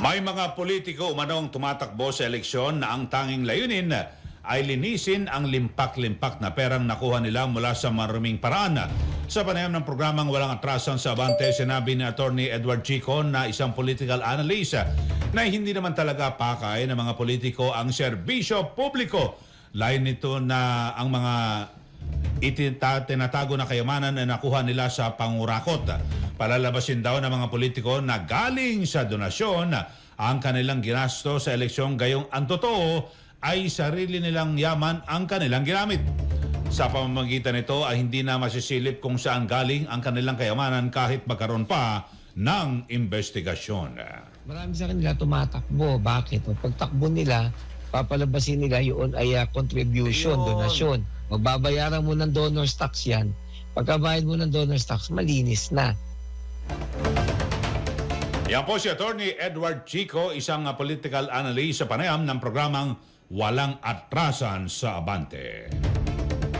May mga politiko umanong tumatakbo sa eleksyon na ang tanging layunin ay linisin ang limpak-limpak na perang nakuha nila mula sa maruming paraan. Sa panayam ng programang Walang Atrasan sa Abante, sinabi ni Attorney Edward Chico na isang political analyst na hindi naman talaga pakay ng mga politiko ang serbisyo publiko. Lain nito na ang mga itinata, tinatago na kayamanan na nakuha nila sa pangurakot. Palalabasin daw ng mga politiko na galing sa donasyon ang kanilang ginasto sa eleksyon gayong ang totoo ay sarili nilang yaman ang kanilang ginamit. Sa pamamagitan nito ay hindi na masisilip kung saan galing ang kanilang kayamanan kahit magkaroon pa ng investigasyon. Marami sa kanila tumatakbo. Bakit? Pagtakbo nila, papalabasin nila yun ay ah, contribution, Ayun. donasyon. Magbabayaran mo ng donor's tax yan. Pagkabayad mo ng donor's tax, malinis na. Yan po si Attorney Edward Chico, isang political analyst sa panayam ng programang Walang Atrasan sa Abante.